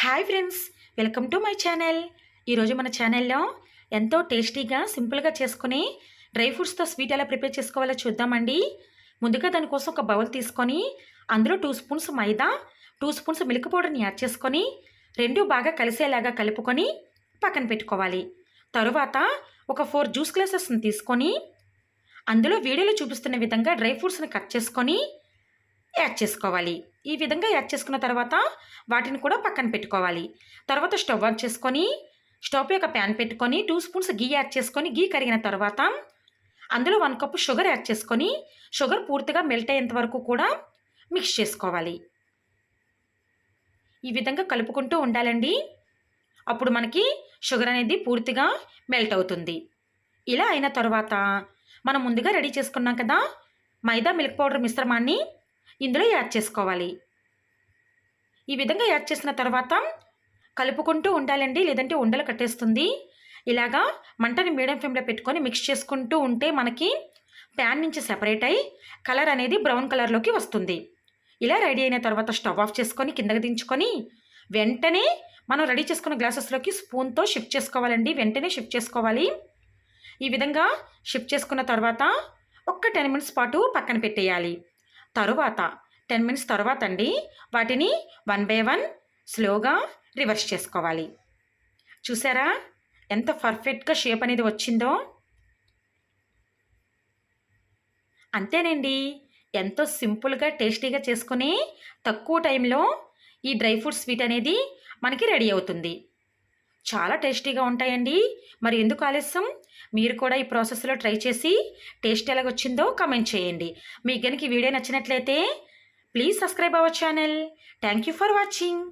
Hi friends welcome to my channel. ఈరోజు మన ఛానల్లో ఎంతో టేస్టీగా సింపుల్గా చేసుకుని డ్రై ఫ్రూట్స్తో స్వీట్ ఎలా ప్రిపేర్ చేసుకోవాలో చూద్దామండి. ముందుగా దానికోసం ఒక బౌల్ తీసుకొని అందులో two spoons maida two spoons milk పౌడర్ని యాడ్ చేసుకొని రెండు బాగా కలిసేలాగా కలుపుకొని పక్కన పెట్టుకోవాలి. తరువాత ఒక ఫోర్ జ్యూస్ గ్లాసెస్ని తీసుకొని అందులో వీడియోలో చూపిస్తున్న విధంగా డ్రై ఫ్రూట్స్ని కట్ చేసుకొని యాడ్ చేసుకోవాలి. ఈ విధంగా యాడ్ చేసుకున్న తర్వాత వాటిని కూడా పక్కన పెట్టుకోవాలి. తర్వాత స్టవ్ ఆన్ చేసుకొని స్టవ్ యొక్క ప్యాన్ పెట్టుకొని టూ స్పూన్స్ గీ యాడ్ చేసుకొని గీ కరిగిన తర్వాత అందులో వన్ కప్పు షుగర్ యాడ్ చేసుకొని షుగర్ పూర్తిగా మెల్ట్ అయ్యేంత వరకు కూడా మిక్స్ చేసుకోవాలి. ఈ విధంగా కలుపుకుంటూ ఉండాలండి. అప్పుడు మనకి షుగర్ అనేది పూర్తిగా మెల్ట్ అవుతుంది. ఇలా అయిన తర్వాత మనం ముందుగా రెడీ చేసుకున్నాం కదా మైదా మిల్క్ పౌడర్ మిశ్రమాన్ని ఇందులో యాడ్ చేసుకోవాలి. ఈ విధంగా యాడ్ చేసిన తర్వాత కలుపుకుంటూ ఉండాలండి లేదంటే ఉండలు కట్టేస్తుంది. ఇలాగా మంటని మీడియం ఫ్లేమ్లో పెట్టుకొని మిక్స్ చేసుకుంటూ ఉంటే మనకి ప్యాన్ నుంచి సెపరేట్ అయ్యి కలర్ అనేది బ్రౌన్ కలర్లోకి వస్తుంది. ఇలా రెడీ అయిన తర్వాత స్టవ్ ఆఫ్ చేసుకొని కిందకి దించుకొని వెంటనే మనం రెడీ చేసుకున్న గ్లాసెస్లోకి స్పూన్తో షిఫ్ట్ చేసుకోవాలండి. వెంటనే షిఫ్ట్ చేసుకోవాలి. ఈ విధంగా షిఫ్ట్ చేసుకున్న తర్వాత ఒక్క టెన్ మినిట్స్ పాటు పక్కన పెట్టేయాలి. తరువాత టెన్ మినిట్స్ తర్వాత అండి వాటిని వన్ బై వన్ స్లోగా రివర్స్ చేసుకోవాలి. చూసారా? ఎంత పర్ఫెక్ట్గా షేప్ అనేది వచ్చిందో? అంతేనండి. ఎంతో సింపుల్గా టేస్టీగా చేసుకుని తక్కువ టైంలో ఈ డ్రై ఫ్రూట్ స్వీట్ అనేది మనకి రెడీ అవుతుంది. చాలా టేస్టీగా ఉంటాయండి. మరి ఎందుకు ఆలస్యం? మీరు కూడా ఈ ప్రాసెస్లో ట్రై చేసి టేస్ట్ ఎలాగొచ్చిందో కమెంట్ చేయండి. మీకు కనుక ఈ వీడియో నచ్చినట్లయితే please subscribe our channel. Thank you for watching.